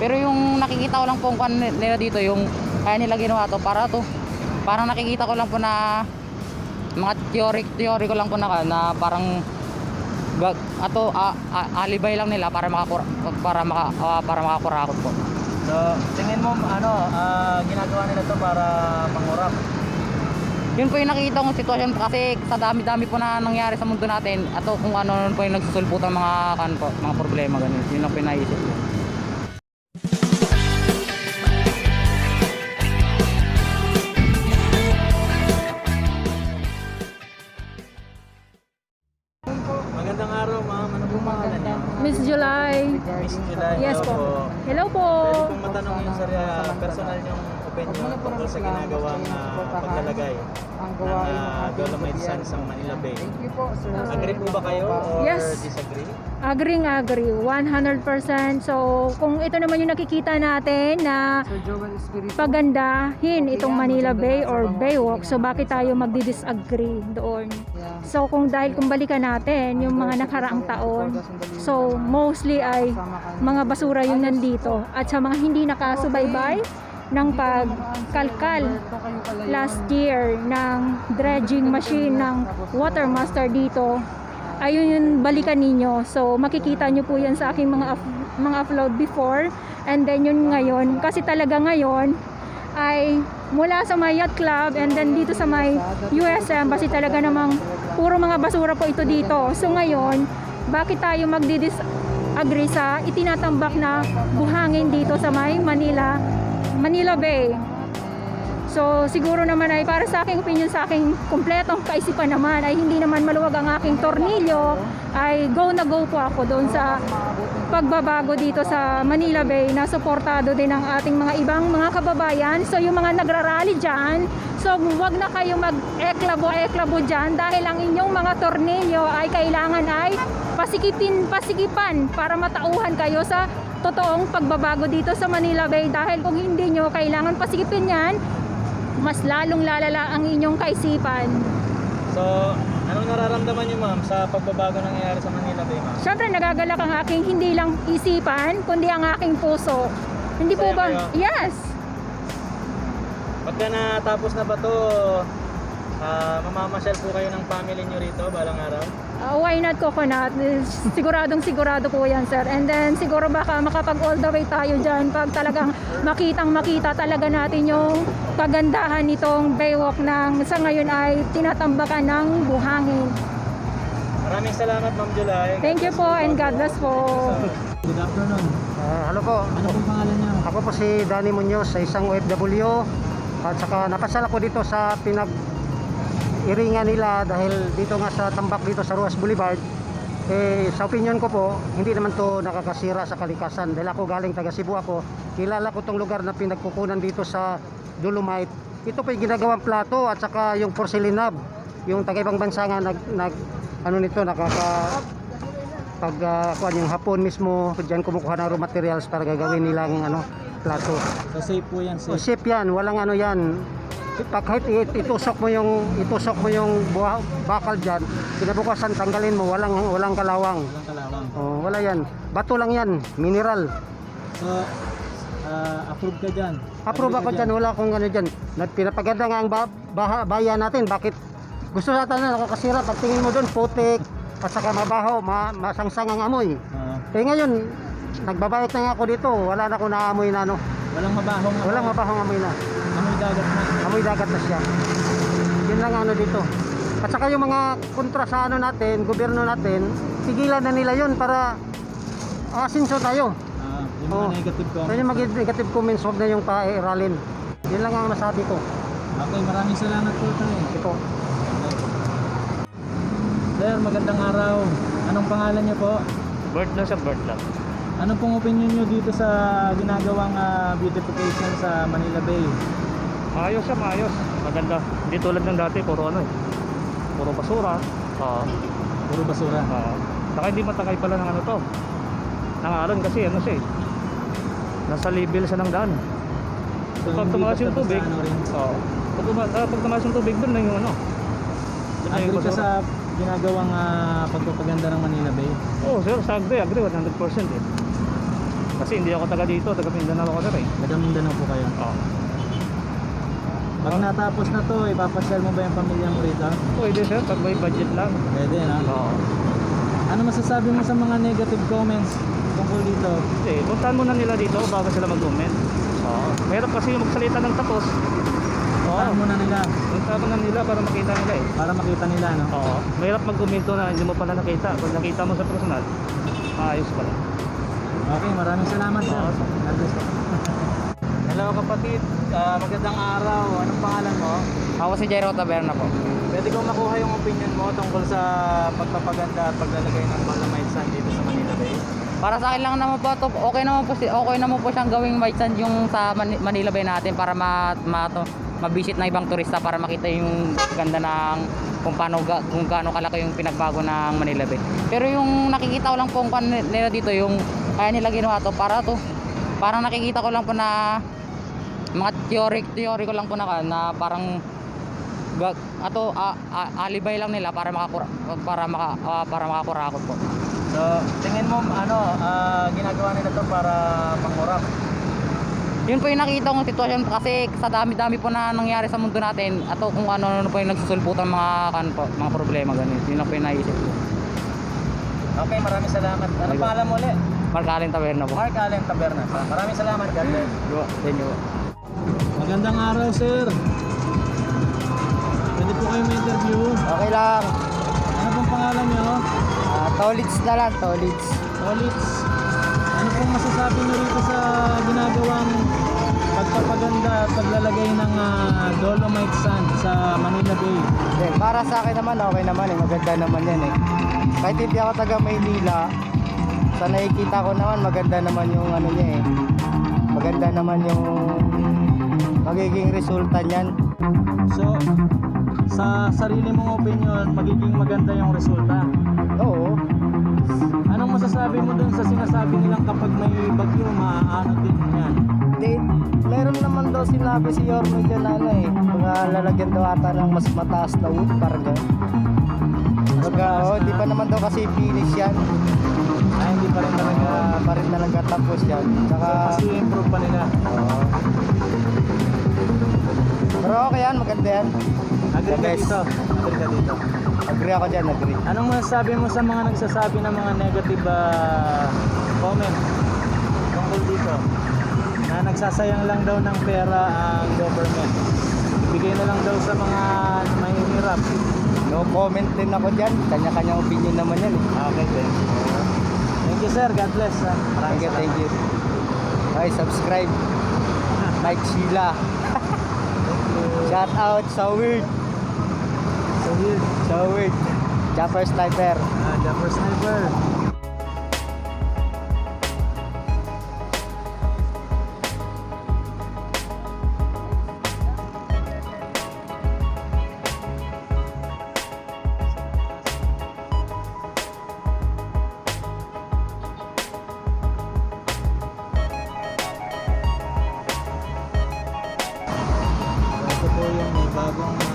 Pero yung nakikita ko lang po kung nila dito, yung kaya nila ginawa to para to. Parang nakikita ko lang po na mga theory, theory ko lang po na, na parang gag, ato a, a- alibay lang nila para makakura, para maka, ah, para makakurakot po. So, tingin mo ano, ah, ginagawa nila to para mangurap. Yun po yung nakikita kong sitwasyon kasi sa dami-dami po na nangyari sa mundo natin ato kung ano po yung nagsusulput ng mga kan po, mga problema ganun. Yun ang pinaisip ko. Miss July. Yes Hello po. Hello po. Pwede pong matanong yung sa ah, personal niyong opinion tungkol sa ginagawang ah, paglalagay ng ah, Dolomite Sand sa Manila Bay. Agree po ba kayo or Yes. disagree? Agreeing agree. 100%. So, kung ito naman yung nakikita natin na pagandahin itong Manila Bay or Baywalk, so bakit tayo magdi-disagree doon? So, kung dahil kung balikan natin yung mga nakaraang taon, so mostly ay mga basura yung nandito. At sa mga hindi nakasubaybay ng pagkalkal last year ng dredging machine ng Watermaster dito, ayun yung balikan ninyo. So makikita nyo po yan sa aking mga mga upload before and then yun ngayon kasi talaga ngayon ay mula sa my yacht club and then dito sa my USM kasi talaga namang puro mga basura po ito dito. So ngayon, bakit tayo magdi-disagree sa itinatambak na buhangin dito sa may Manila Manila Bay? So siguro naman ay para sa aking opinion sa aking kumpletong kaisipan naman ay hindi naman maluwag ang aking tornilyo ay go na go po ako doon sa pagbabago dito sa Manila Bay na suportado din ng ating mga ibang mga kababayan. So yung mga nagrarally dyan, so wag na kayo mag-eklabo-eklabo dyan dahil ang inyong mga tornilyo ay kailangan ay pasikipin, pasikipan para matauhan kayo sa totoong pagbabago dito sa Manila Bay dahil kung hindi nyo kailangan pasikipin yan, mas lalong lalala ang inyong kaisipan. So, anong nararamdaman niyo ma'am sa pagbabago ng nangyayari sa Manila Bay ma'am? Siyempre nagagalak ang aking hindi lang isipan, kundi ang aking puso. Hindi po ba? kayo? Yes. Pagka natapos na ba to, ah, mamamasyal po kayo ng family niyo rito balang araw? Uh, why not coconut? Siguradong sigurado po yan, sir. And then siguro baka makapag all the way tayo dyan pag talagang makitang makita talaga natin yung kagandahan nitong Baywalk ng sa ngayon ay tinatambakan ng buhangin. Maraming salamat Ma'am July. Thank you po and God bless po. Good afternoon. Ah, hello po. Ano pong pangalan niyo? Ako po si Danny Munoz sa isang OFW at saka napasal ako dito sa pinag iringan nila dahil dito nga sa tambak dito sa Ruas Boulevard eh sa opinion ko po hindi naman to nakakasira sa kalikasan. Dahil ako galing taga Cebu ako kilala ko tong lugar na pinagkukunan dito sa Dolomite. Ito po yung ginagawang plato at saka yung porcelain knob yung taga ibang bansa nga nag, nag ano nito nakaka pag uh, kuwan, yung hapon mismo diyan kumukuha ng raw materials para gagawin nilang ano plato. So safe po yan, O safe yan, walang ano yan. Pag kahit it- itusok mo yung itusok mo yung buha, bakal diyan, kinabukasan tanggalin mo, walang walang kalawang. Walang kalawang. Oh, wala yan. Bato lang yan, mineral. So, ah, approve ka dyan? Approve ako diyan, wala akong ano diyan. Pinapaganda nga ang ba- baha- bayan natin, bakit gusto natin na nakakasira pag tingin mo doon putik at saka mabaho, ma masangsang ang amoy. Ah, Eh ngayon, nagbabayot na nga ako dito, wala na akong naamoy na ano, walang mabahong walang mabahong amoy na. Dagat na. Amoy dagat na siya. Yun lang ano dito. At saka yung mga kontra sa ano natin, gobyerno natin, tigilan na nila yun para asinso tayo. Ah, yung mga negative So comments. yung mga negative comments, huwag na yung pairalin. Yun lang ang masabi ko. Okay, maraming salamat po tayo. Ito. Sir, magandang araw. Anong pangalan niyo po? Bird lang siya, bird lang. Ano pong opinion niyo dito sa ginagawang ah, beautification sa Manila Bay? Maayos siya, maayos. Maganda. Hindi tulad ng dati, puro ano eh. Puro basura. Oo. Puro basura. Oo. Saka hindi matangay pala ng ano to. Ng alon kasi ano siya eh. Nasa level siya ng daan. So, pag hindi tumaas yung basta-basta tubig, ano rin. oo. Pag, tuma- ah, pag tumaas yung tubig, doon na yung ano. Na yung Agree ka sa ginagawang ah, pagpapaganda ng Manila Bay? Oo, sir, sa agree, agree, 100% eh. Kasi hindi ako taga dito, taga Mindanao ako sir eh. Taga Mindanao po kayo. Oo. Pag natapos na to, ipapasyal mo ba yung pamilya mo rito? Pwede sir, pag may budget lang. Pwede na. Oo. Ano masasabi mo sa mga negative comments tungkol dito? Eh, puntahan muna nila dito bago sila mag-comment. Oo. Mahirap kasi yung magsalita ng tapos. Oo. Parang muna nila Puntahan muna nila para makita nila eh. para makita nila, no? Oo. Mahirap mag-commento na hindi mo pala nakita. Pag nakita mo sa personal, ayos pala. Okay, maraming salamat sir. Oo. God bless. Hello kapatid, Ah, magandang araw. Anong pangalan mo? Ako si Jairo Taberna po. Pwede kong makuha yung opinion mo tungkol sa pagpapaganda at paglalagay ng Dolomite Sand dito sa Manila Bay? Para sa akin lang naman po to, okay naman po okay naman po siyang gawing white sand yung sa Mani- Manila Bay natin para ma, ma to, mabisit ng ibang turista para makita yung ganda ng kung paano kung gaano kalaki yung pinagbago ng Manila Bay. Pero yung nakikita ko lang po kung nila dito yung kaya nila ginawa to para to parang nakikita ko lang po na mga theory theory ko lang po na na parang ga, ato a, a- alibay lang nila para makakura para maka ah, para makakurakot po. So, tingin mo ano, ah, ginagawa nila to para mangurap? Yun po yung nakita kong sitwasyon kasi sa dami-dami po na nangyari sa mundo natin at kung ano-ano po yung nagsusulputan mga kan po, mga problema ganun. Yun lang po yung naisip ko. Okay, maraming salamat. Ano pangalan mo ulit? Mark Allen Taberna po. Mark Allen Taberna. Maraming salamat, God bless. Thank you. Magandang araw, sir. Pwede po kayo may-interview. Okay lang. Ano pong pangalan niyo? Uh, tolits na lang, tolits. Olits. Ano pong masasabi niyo rito sa ginagawang pagpapaganda at paglalagay ng ah, Dolomite Sand sa Manila Bay? Then, para sa akin naman, okay naman eh. Maganda naman yan eh. Kahit hindi ako taga Maynila, sa nakikita ko naman, maganda naman yung ano niya eh. Maganda naman yung magiging resulta niyan. So, sa sarili mong opinion, magiging maganda yung resulta. Oo. Anong masasabi mo dun sa sinasabi nilang kapag may bagyo, maaano din yan? Di, meron naman daw sinabi si Yorme dyan ano eh. Mga lalagyan daw ata ng mas mataas na wood, parang gano'n. Baga, oh, na- di pa naman daw kasi finish yan. Ay, hindi pa rin talaga. Pa rin talaga tapos yan. Tsaka, So, kasi improve pa nila. oo. Pero okay yan, maganda yan. Agree ka dito. Agree ka dito. Agree ako dyan, agree. Anong masasabi mo sa mga nagsasabi ng mga negative ah, comment tungkol dito? Na nagsasayang lang daw ng pera ang government. Bigay na lang daw sa mga mahihirap. No comment din ako dyan. Kanya-kanya opinion naman yan eh. Okay, thank you. Thank you, sir. God bless. ah. Thank Maraming you, salamat. thank you. Ay, subscribe. Mike Sheila. Shout out sa Weird. So, here. Sa Weird. Japper Sniper. Ah, Jumper Sniper. Bagong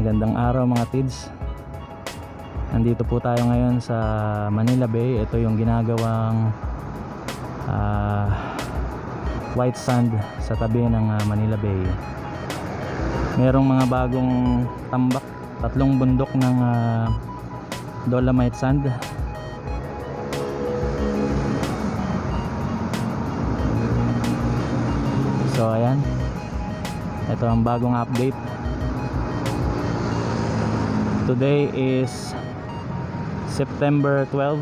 Magandang araw mga tids. Nandito po tayo ngayon sa Manila Bay. Ito yung ginagawang ah, white sand sa tabi ng ah, Manila Bay. Merong mga bagong tambak, tatlong bundok ng ah, dolomite sand. So ayan. Ito ang bagong update. Today is September 12